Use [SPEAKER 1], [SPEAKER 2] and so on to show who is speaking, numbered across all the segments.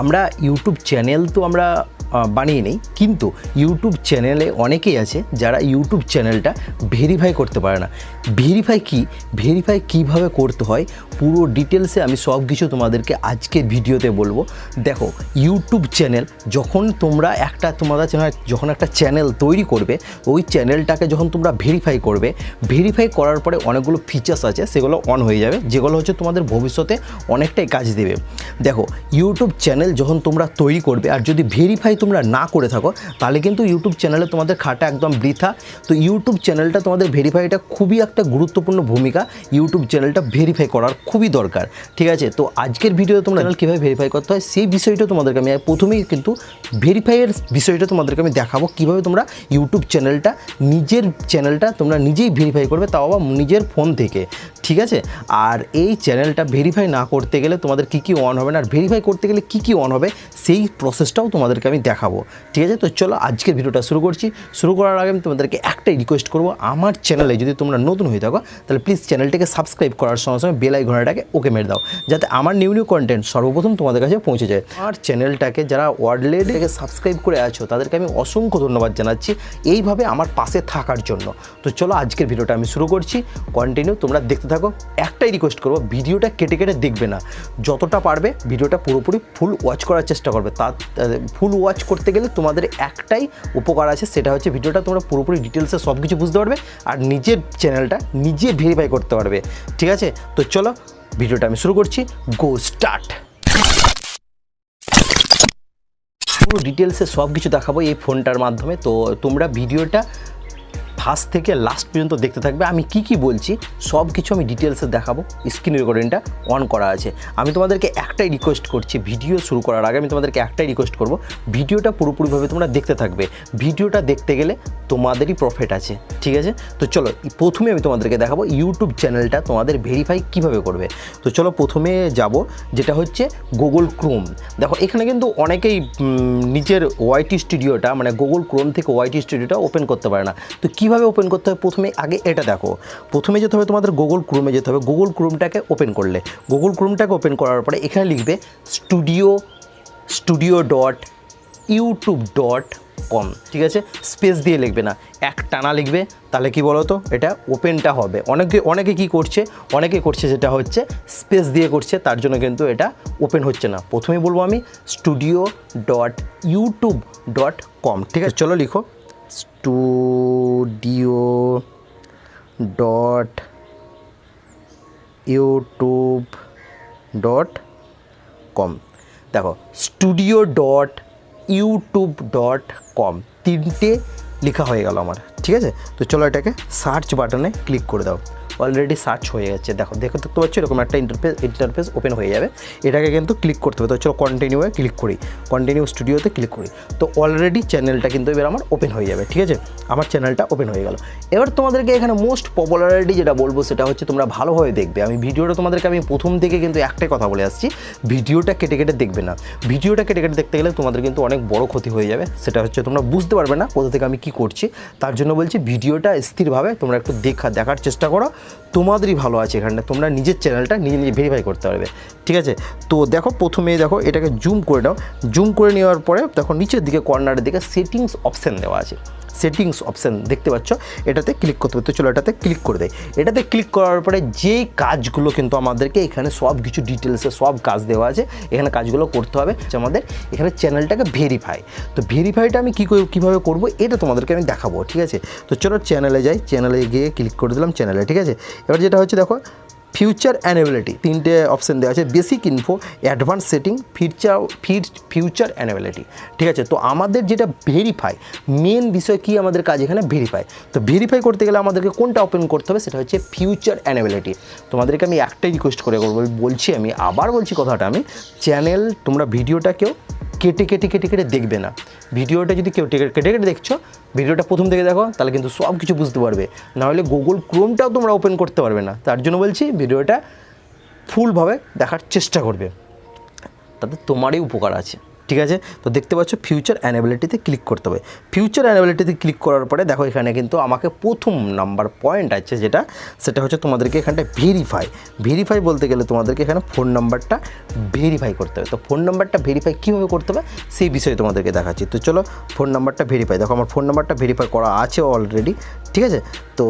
[SPEAKER 1] আমরা YouTube channel তো আমরা বানিয়ে নেই, কিন্তু ইউটিউব চ্যানেলে অনেকেই আছে যারা ইউটিউব চ্যানেলটা ভেরিফাই করতে পারে না। ভেরিফাই কি? ভেরিফাই কীভাবে করতে হয়? পুরো ডিটেলসে আমি সব কিছু তোমাদেরকে আজকের ভিডিওতে বলব। দেখো ইউটিউব চ্যানেল যখন তোমরা একটা, তোমাদের চ্যানেল যখন একটা চ্যানেল তৈরি করবে, ওই চ্যানেলটাকে যখন তোমরা ভেরিফাই করবে ভেরিফাই করার পরে অনেকগুলো ফিচার্স আছে, সেগুলো অন হয়ে যাবে, যেগুলো হচ্ছে তোমাদের ভবিষ্যতে অনেকটাই কাজ দেবে। দেখো ইউটিউব চ্যানেল যখন তোমরা তৈরি করবে, আর যদি ভেরিফাই তোমরা না করে থাকো, তাহলে কিন্তু ইউটিউব চ্যানেলে তোমাদের খাটা একদম বৃথা। তো ইউটিউব চ্যানেলটা তোমাদের ভেরিফাইটা খুবই একটা গুরুত্বপূর্ণ ভূমিকা ইউটিউব চ্যানেলটা ভেরিফাই করার খুবই দরকার। ঠিক আছে? তো আজকের ভিডিওতে তোমরা চ্যানেল কীভাবে ভেরিফাই করতে হয়, সেই বিষয়টা তোমাদেরকে আমি প্রথমেই কিন্তু ভেরিফাইয়ের বিষয়টা তোমাদেরকে আমি দেখাবো কীভাবে তোমরা ইউটিউব চ্যানেলটা নিজের চ্যানেলটা তোমরা নিজেই ভেরিফাই করবে, তাও আবার নিজের ফোন থেকে। ঠিক আছে? আর এই চ্যানেলটা ভেরিফাই না করতে গেলে তোমাদের কী কী অন হবে না, আর ভেরিফাই করতে গেলে কী কী অন হবে, সেই প্রসেসটাও তোমাদেরকে আমি দেখাবো। ঠিক আছে? তো চলো আজকের ভিডিওটা শুরু করছি। শুরু করার আগে আমি তোমাদেরকে একটাই রিকোয়েস্ট করব, আমার চ্যানেলে যদি তোমরা নতুন হয়ে থাকো, তাহলে প্লিজ চ্যানেলটাকে সাবস্ক্রাইব করার সঙ্গে সঙ্গে বেল আইকনটাকে ওকে মেরে দাও, যাতে আমার নিউ নিউ কন্টেন্ট সর্বপ্রথম তোমাদের কাছে পৌঁছে যায়। আমার চ্যানেলটাকে যারা ওয়ার্ডলেডকে সাবস্ক্রাইব করে আছো, তাদেরকে আমি অসংখ্য ধন্যবাদ জানাচ্ছি এইভাবে আমার পাশে থাকার জন্য। তো চলো আজকের ভিডিওটা আমি শুরু করছি কন্টিনিউ তোমরা দেখতে থাকো, একটাই রিকোয়েস্ট করব ভিডিওটা কেটে কেটে দেখবে না। যতটা পারবে ভিডিওটা পুরোপুরি ফুল ওয়াচ করার চেষ্টা করবে। তার ফুল ওয়াচ করতে গেলে তোমাদের একটাই উপকার আছে, সেটা হচ্ছে ভিডিওটা তোমরা পুরোপুরি ডিটেলসে সব কিছু বুঝতে পারবে, আর নিজের চ্যানেলটা নিজে ভেরিফাই করতে পারবে। ঠিক আছে? তো চলো, ভিডিওটা আমি শুরু করছি। গো স্টার্ট পুরো ডিটেলসে সব কিছু দেখাবো এই ফোনটার মাধ্যমে। তো তোমরা ভিডিওটা ফার্স্ট থেকে লাস্ট পর্যন্ত দেখতে থাকবে। আমি কি কি বলছি, সব কিছু আমি ডিটেলসে দেখাবো। স্ক্রিন রেকর্ডিংটা অন করা আছে। আমি তোমাদেরকে একটাই রিকোয়েস্ট করছি ভিডিও শুরু করার আগে আমি তোমাদেরকে একটাই রিকোয়েস্ট করব ভিডিওটা পুরোপুরিভাবে তোমরা দেখতে থাকবে। ভিডিওটা দেখতে গেলে তোমাদেরই প্রফিট আছে, ঠিক আছে? তো চলো, প্রথমে আমি তোমাদেরকে দেখাবো ইউটিউব চ্যানেলটা তোমাদের ভেরিফাই কীভাবে করবে। তো চলো, প্রথমে যাব, যেটা হচ্ছে গুগল ক্রোম দেখো, এখানে কিন্তু অনেকেই নিজের ওয়াইটি স্টুডিওটা মানে গুগল ক্রোম থেকে ওয়াইটি স্টুডিওটা ওপেন করতে পারে না। তো কীভাবে ওপেন করতে হবে প্রথমে আগে এটা দেখো। প্রথমে যেতে হবে তোমাদের গুগল ক্রোমে যেতে হবে। গুগল ক্রোমটাকে ওপেন করলে। গুগল ক্রোমটাকে ওপেন করার পরে এখানে লিখবে studio studio dot YouTube dot com ঠিক আছে? স্পেস দিয়ে লিখবে না। এক টানা লিখবে, তাহলে কি বলো তো? এটা ওপেনটা হবে। অনেকে অনেকে কি করছে? অনেকে করছে যেটা হচ্ছে স্পেস দিয়ে করছে, তার জন্য কিন্তু এটা ওপেন হচ্ছে না। প্রথমেই বলব আমি studio dot YouTube dot com ঠিক আছে? চলো লিখো। Studio dot YouTube dot com দেখো studio dot YouTube dot com তিনটে লেখা হয়ে গেল আমার, ঠিক আছে? তো চলো এটাকে সার্চ বাটনে ক্লিক করে দাও। অলরেডি সার্চ হয়ে গেছে। দেখো দেখো দেখতে পাচ্ছ, এরকম একটা ইন্টারফেস ইন্টারফেস ওপেন হয়ে যাবে। এটাকে কিন্তু ক্লিক করতে হবে। তো চলো কন্টিনিউয়ে ক্লিক করি। কন্টিনিউ স্টুডিওতে ক্লিক করি। তো অলরেডি চ্যানেলটা কিন্তু এবার আমার ওপেন হয়ে যাবে, ঠিক আছে? আমার চ্যানেলটা ওপেন হয়ে গেল। এবার তোমাদেরকে এখানে মোস্ট পপুলারিটি যেটা বলব, সেটা হচ্ছে তোমরা ভালোভাবে দেখবে। আমি ভিডিওটা তোমাদেরকে আমি প্রথম থেকে কিন্তু একটাই কথা বলে আসছি। ভিডিওটা কেটে কেটে দেখবে না। ভিডিওটা কেটে কেটে দেখতে গেলে তোমাদের কিন্তু অনেক বড় ক্ষতি হয়ে যাবে। সেটা হচ্ছে তোমরা বুঝতে পারবে না কোথা থেকে আমি কি করছি। তার জন্য বলছি ভিডিওটা স্থিরভাবে তোমরা একটু দেখা, দেখার চেষ্টা করো। তোমাদেরই ভালো আছে এখানটা তোমরা নিজের চ্যানেলটা নিজে নিজে ভেরিফাই করতে পারবে। ঠিক আছে? তো দেখো, প্রথমে দেখো, এটাকে জুম করে নাও। জুম করে নেওয়ার পরে দেখো, নিচের দিকে কর্নারের দিকে সেটিংস অপশান দেওয়া আছে। সেটিংস অপশান দেখতে পাচ্ছ, এটাতে ক্লিক করতে হবে। চলো এটাতে ক্লিক করে দেয় এটাতে ক্লিক করার পরে যেই কাজগুলো কিন্তু আমাদেরকে এখানে সব কিছু ডিটেলসে সব কাজ দেওয়া আছে, এখানে কাজগুলো করতে হবে। আমাদের এখানে চ্যানেলটাকে ভেরিফাই তো ভেরিফাইটা আমি কী কীভাবে করব, এটা তোমাদেরকে আমি দেখাবো, ঠিক আছে? তো চলো চ্যানেলে যাই। চ্যানেলে গিয়ে ক্লিক করে দিলাম চ্যানেলে ঠিক আছে? এবার যেটা হচ্ছে দেখো ফিউচার অ্যানেবিলিটি তিনটে অপশান দেওয়া আছে basic info advance setting feature feature eligibility ঠিক আছে, তো আমাদের যেটা ভেরিফাই মেন বিষয় কি আমাদের কাজ এখানে? ভেরিফাই তো ভেরিফাই করতে গেলে আমাদেরকে কোনটা ওপেন করতে হবে? সেটা হচ্ছে ফিউচার অ্যানেবিলিটি তোমাদেরকে আমি একটাই রিকোয়েস্ট করে করব বলছি আমি, আবার বলছি কথাটা আমি চ্যানেল তোমরা ভিডিওটা কেউ কেটে কেটে কেটে কেটে দেখবে না। ভিডিওটা যদি কেউ কেটে কেটে দেখছ, ভিডিওটা প্রথম থেকে দেখো, তাহলে কিন্তু সব কিছু বুঝতে পারবে। নাহলে গুগল ক্রোমটাও তোমরা ওপেন করতে পারবে না। তার জন্য বলছি, ভিডিওটা ফুলভাবে দেখার চেষ্টা করবে। তাতে তোমারই উপকার আছে। ঠিক আছে? তো দেখতে পাচ্ছ ফিউচার অ্যানাবিলিটিতে ক্লিক করতে হবে। ফিউচার অ্যানাবিলিটিতে ক্লিক করার পরে দেখো এখানে কিন্তু আমাকে প্রথম নাম্বার পয়েন্ট আছে যেটা, সেটা হচ্ছে তোমাদেরকে এখানটায় ভেরিফাই ভেরিফাই বলতে গেলে তোমাদেরকে এখানে ফোন নাম্বারটা ভেরিফাই করতে হবে। তো ফোন নাম্বারটা ভেরিফাই কীভাবে করতে হবে? সেই বিষয়ে তোমাদেরকে দেখাচ্ছি। তো চলো ফোন নাম্বারটা ভেরিফাই দেখো আমার ফোন নাম্বারটা ভেরিফাই করা আছে অলরেডি ঠিক আছে? তো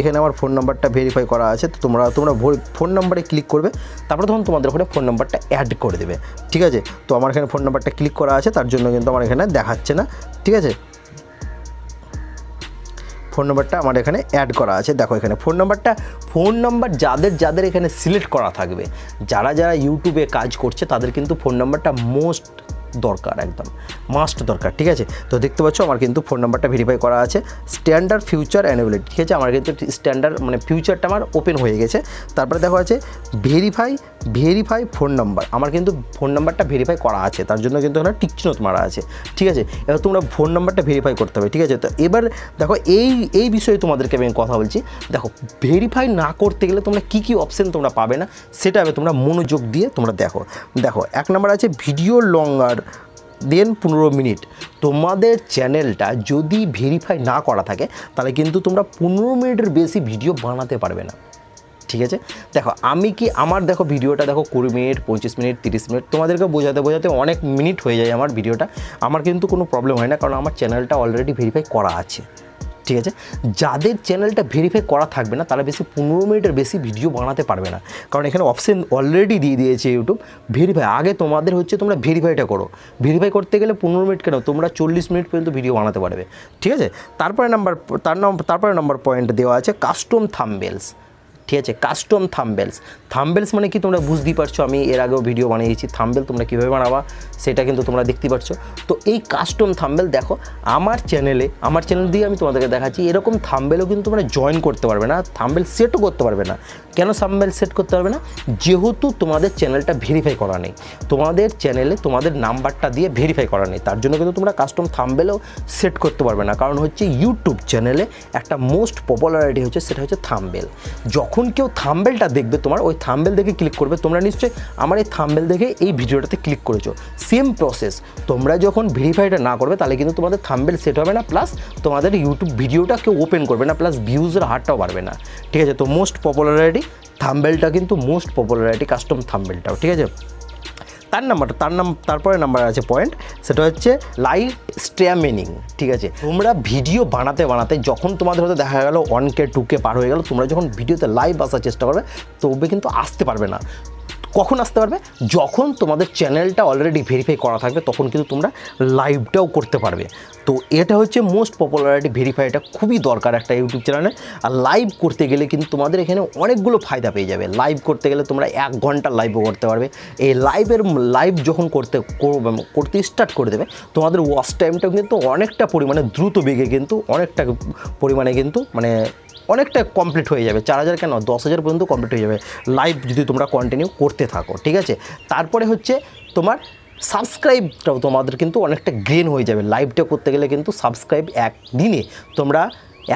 [SPEAKER 1] এখানে আমার ফোন নাম্বারটা ভেরিফাই করা আছে। তো তোমরা তোমরা ফোন নাম্বারে ক্লিক করবে। তারপরে তখন তোমাদের ওখানে ফোন নাম্বারটা অ্যাড করে দেবে। ঠিক আছে? তো আমার এখানে ফোন নাম্বারটা ক্লিক করা আছে, তার জন্য কিন্তু আমার এখানে দেখাচ্ছে না, ঠিক আছে? ফোন নম্বরটা আমার এখানে অ্যাড করা আছে। দেখো এখানে ফোন নম্বরটা ফোন নম্বর যাদের যাদের এখানে সিলেক্ট করা থাকবে, যারা যারা ইউটিউবে কাজ করছে, তাদের কিন্তু ফোন নম্বরটা মোস্ট দরকার, একদম। মাস্ট দরকার, ঠিক আছে? তো দেখতে পাচ্ছ আমার কিন্তু ফোন নাম্বারটা ভেরিফাই করা আছে। স্ট্যান্ডার্ড ফিউচার অ্যানুয়ালিটি ঠিক আছে? আমার কিন্তু স্ট্যান্ডার্ড মানে ফিউচারটা আমার ওপেন হয়ে গেছে। তারপরে দেখো আছে ভেরিফাই ভেরিফাই ফোন নাম্বার আমার কিন্তু ফোন নাম্বারটা ভেরিফাই করা আছে। তার জন্য কিন্তু এখানে টিকচিনত মারা আছে। ঠিক আছে? এবার তোমরা ফোন নাম্বারটা ভেরিফাই করতে হবে, ঠিক আছে? তো এবার দেখো, এই এই বিষয়ে তোমাদেরকে আমি কথা বলছি। দেখো ভেরিফাই না করতে গেলে তোমরা কী কী অপশান তোমরা পাবে না? সেটা তোমরা মনোযোগ দিয়ে তোমরা দেখো। দেখো, এক নাম্বার আছে ভিডিও লঙ্গার দেন পনেরো মিনিট। তোমাদের চ্যানেলটা যদি ভেরিফাই না করা থাকে, তাহলে কিন্তু তোমরা পনেরো মিনিটের বেশি ভিডিও বানাতে পারবে না। ঠিক আছে? দেখো, আমি কি আমার দেখো ভিডিওটা দেখো কুড়ি মিনিট, পঁচিশ মিনিট, তিরিশ মিনিট, তোমাদেরকে বোঝাতে বোঝাতে অনেক মিনিট হয়ে যায় আমার ভিডিওটা আমার কিন্তু কোনো প্রবলেম হয় না, কারণ আমার চ্যানেলটা অলরেডি ভেরিফাই করা আছে। ঠিক আছে? যাদের চ্যানেলটা ভেরিফাই করা থাকবে না, তারা বেশি পনেরো মিনিটের বেশি ভিডিও বানাতে পারবে না। কারণ এখানে অপশান অলরেডি দিয়ে দিয়েছে ইউটিউব ভেরিফাই আগে তোমাদের হচ্ছে তোমরা ভেরিফাইটা করো। ভেরিফাই করতে গেলে পনেরো মিনিট কেন? তোমরা চল্লিশ মিনিট পর্যন্ত ভিডিও বানাতে পারবে। ঠিক আছে? তারপরে নাম্বার তার নাম্বার তারপরে নাম্বার পয়েন্ট দেওয়া আছে কাস্টম থাম্বেলস ঠিক আছে? কাস্টম থাম্বেলস থাম্বেলস মানে কি তোমরা বুঝতেই পারছ? আমি এর আগেও ভিডিও বানিয়েছি। থাম্বেল তোমরা কীভাবে বানাবা, সেটা কিন্তু তোমরা দেখতে পারছ। তো এই কাস্টম থাম্বেল দেখো, আমার চ্যানেলে আমার চ্যানেল দিয়ে আমি তোমাদেরকে দেখাচ্ছি, এরকম থাম্বেলও কিন্তু তোমরা জয়েন করতে পারবে না থাম্বেল সেটও করতে পারবে না। কেন থাম্বেল সেট করতে পারবে না? যেহেতু তোমাদের চ্যানেলটা ভেরিফাই করা নেই। তোমাদের চ্যানেলে তোমাদের নাম্বারটা দিয়ে ভেরিফাই করা নেই। তার জন্য কিন্তু তোমরা কাস্টম থাম্বেলও সেট করতে পারবে না। কারণ হচ্ছে ইউটিউব চ্যানেলে একটা মোস্ট পপুলারিটি হচ্ছে, সেটা হচ্ছে থাম্বেল যখন কেউ থাম্বেলটা দেখবে তোমার, ওই থাম্বেল দেখে ক্লিক করবে, তোমরা নিশ্চয়ই আমার এই থাম্বেল দেখে এই ভিডিওটাতে ক্লিক করেছ। সেম প্রসেস তোমরা যখন ভেরিফাইটা না করবে, তাহলে কিন্তু তোমাদের থাম্বেল সেট হবে না প্লাস তোমাদের ইউটিউব ভিডিওটা কেউ ওপেন করবে না প্লাস ভিউজের হারটাও বাড়বে না। ঠিক আছে? তো মোস্ট পপুলারিটি থাম্বেলটা কিন্তু মোস্ট পপুলারিটি কাস্টম থাম্বেলটাও, ঠিক আছে? তার নাম্বারটা, তার নাম, তারপরে নাম্বার আছে পয়েন্ট, সেটা হচ্ছে লাইভ স্ট্যামিনিং, ঠিক আছে? তোমরা ভিডিও বানাতে বানাতে যখন তোমাদের হয়তো দেখা গেলো ওয়ান কে টু কে পার হয়ে গেলো, তোমরা যখন ভিডিওতে লাইভ আসার চেষ্টা করবে, তবে কিন্তু আসতে পারবে না। কখন আসতে পারবে? যখন তোমাদের চ্যানেলটা অলরেডি ভেরিফাই করা থাকবে, তখন কিন্তু তোমরা লাইভটাও করতে পারবে। তো এটা হচ্ছে মোস্ট পপুলারিটি ভেরিফাইটা খুবই দরকার একটা ইউটিউব চ্যানেলে আর লাইভ করতে গেলে কিন্তু তোমাদের এখানে অনেকগুলো ফায়দা পেয়ে যাবে। লাইভ করতে গেলে তোমরা এক ঘণ্টা লাইভও করতে পারবে। এই লাইভের লাইভ যখন করতে করতে স্টার্ট করে দেবে, তোমাদের ওয়াচ টাইমটাও কিন্তু অনেকটা পরিমাণে, দ্রুত বেগে কিন্তু, অনেকটা পরিমাণে কিন্তু মানে অনেকটা কমপ্লিট হয়ে যাবে। চার হাজার কেন? দশ হাজার পর্যন্ত কমপ্লিট হয়ে যাবে। লাইভ যদি তোমরা কন্টিনিউ করতে থাকো, ঠিক আছে? তারপরে হচ্ছে তোমার সাবস্ক্রাইবটাও তোমাদের কিন্তু অনেকটা গ্রেন হয়ে যাবে। লাইভটা করতে গেলে কিন্তু সাবস্ক্রাইব একদিনে তোমরা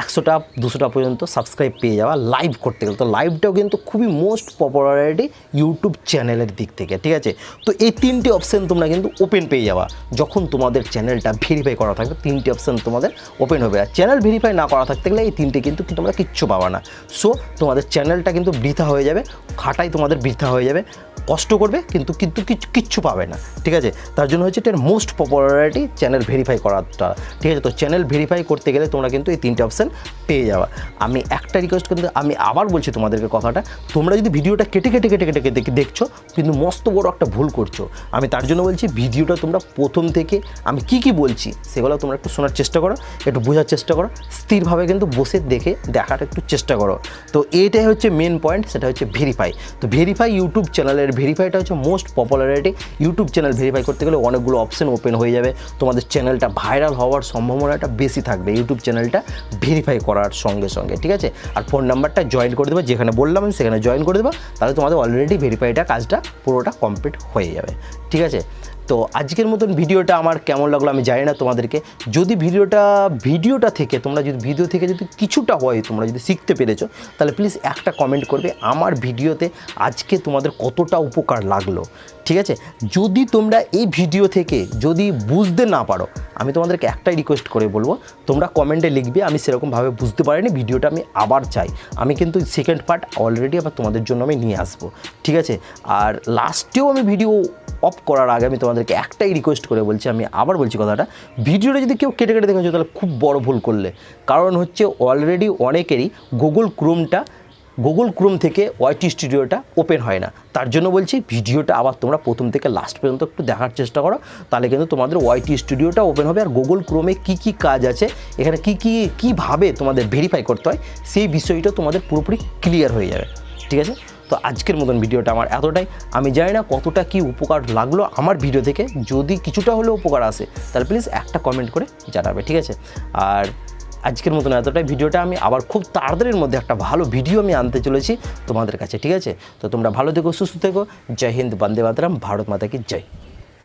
[SPEAKER 1] একশোটা, দুশোটা পর্যন্ত সাবস্ক্রাইব পেয়ে যাওয়া লাইভ করতে গেলে। তো লাইভটাও কিন্তু খুবই মোস্ট পপুলারিটি ইউটিউব চ্যানেলের দিক থেকে, ঠিক আছে? তো এই তিনটে অপশান তোমরা কিন্তু ওপেন পেয়ে যাওয়া যখন তোমাদের চ্যানেলটা ভেরিফাই করা থাকবে, তিনটে অপশান তোমাদের ওপেন হবে। আর চ্যানেল ভেরিফাই না করা থাকতে গেলে এই তিনটে কিন্তু তোমরা কিচ্ছু পাবা না। সো তোমাদের চ্যানেলটা কিন্তু বৃথা হয়ে যাবে, খাটাই তোমাদের বৃথা হয়ে যাবে, কষ্ট করবে, কিন্তু কিন্তু কিচ্ছু পাবে না, ঠিক আছে? তার জন্য হচ্ছে এটার মোস্ট পপুলারিটি চ্যানেল ভেরিফাই করাটা, ঠিক আছে? তো চ্যানেল ভেরিফাই করতে গেলে তোমরা কিন্তু এই তিনটে অপশান পেয়ে যাওয়া। আমি একটা রিকোয়েস্ট কিন্তু আমি আবার বলছি তোমাদেরকে কথাটা, তোমরা যদি ভিডিওটা কেটে কেটে কেটে কেটে কেটে দেখছ, কিন্তু মস্ত বড় একটা ভুল করছ। আমি তার জন্য বলছি, ভিডিওটা তোমরা প্রথম থেকে আমি কি কি বলছি, সেগুলো তোমরা একটু শোনার চেষ্টা করো, একটু বোঝার চেষ্টা করো, স্থিরভাবে কিন্তু বসে দেখে দেখার একটু চেষ্টা করো। তো এইটাই হচ্ছে মেন পয়েন্ট সেটা হচ্ছে ভেরিফাই তো ভেরিফাই ইউটিউব চ্যানেলের ভেরিফাইটা হচ্ছে most popularity YouTube channel verify করতে গেলে অনেকগুলো অপশন ওপেন হয়ে যাবে। তোমাদের চ্যানেলটা ভাইরাল হওয়ার সম্ভাবনাটা বেশি থাকবে। ইউটিউব চ্যানেলটা ভেরিফাই করার সঙ্গে সঙ্গে, ঠিক আছে? আর ফোন নাম্বারটা জয়েন করে দেবো, যেখানে বললাম আমি সেখানে জয়েন করে দেবো, তাহলে তোমাদের অলরেডি ভেরিফাইটা কাজটা পুরোটা কমপ্লিট হয়ে যাবে, ঠিক আছে? তো আজকের মতন ভিডিওটা আমার কেমন লাগল আমি জানি না তোমাদেরকে। যদি ভিডিওটা ভিডিওটা থেকে তোমরা যদি ভিডিও থেকে যদি কিছুটা হয়, তোমরা যদি শিখতে পেরেছ, তাহলে প্লিজ একটা কমেন্ট করবে আমার ভিডিওতে আজকে তোমাদের কতটা উপকার লাগল, ঠিক আছে? যদি তোমরা এই ভিডিও থেকে যদি বুঝতে না পারো আমি তোমাদেরকে একটাই রিকোয়েস্ট করে বলব, তোমরা কমেন্টে লিখবে, আমি সেরকমভাবে বুঝতে পারিনি, ভিডিওটা আমি আবার চাই। আমি কিন্তু সেকেন্ড পার্ট অলরেডি আবার তোমাদের জন্য আমি নিয়ে আসব, ঠিক আছে? আর লাস্টেও আমি ভিডিও অফ করার আগে আমি তোমাদেরকে একটাই রিকোয়েস্ট করে বলছি, আমি আবার বলছি কথাটা, ভিডিওটা যদি কেউ কেটে কেটে দেখেছ, তাহলে খুব বড় ভুল করলে। কারণ হচ্ছে অলরেডি অনেকেরই গুগল ক্রোমটা গুগল ক্রোম থেকে ওয়াইটি স্টুডিওটা ওপেন হয় না। তার জন্য বলছি, ভিডিওটা আবার তোমরা প্রথম থেকে লাস্ট পর্যন্ত একটু দেখার চেষ্টা করো, তাহলে কিন্তু তোমাদের ওয়াইটি স্টুডিওটা ওপেন হবে। আর গুগল ক্রোমে কী কী কাজ আছে, এখানে কী কী, কীভাবে তোমাদের ভেরিফাই করতে হয়, সেই বিষয়টা তোমাদের পুরোপুরি ক্লিয়ার হয়ে যাবে। ঠিক আছে? তো আজকের মতন ভিডিওটা আমার এতটাই। আমি জানি না কতটা কি উপকার লাগল আমার ভিডিও থেকে যদি কিছুটা হলেও উপকার আসে, তাহলে প্লিজ একটা কমেন্ট করে জানাবে। ঠিক আছে? আর আজকের মতন এতটাই। ভিডিওটা আমি আবার খুব তাড়াতাড়ির মধ্যে একটা ভালো ভিডিও আমি আনতে চলেছি তোমাদের কাছে, ঠিক আছে? তো তোমরা ভালো থেকো, সুস্থ থেকো। জয় হিন্দ, বন্দে মাতরাম, ভারত মাতা কি জয়।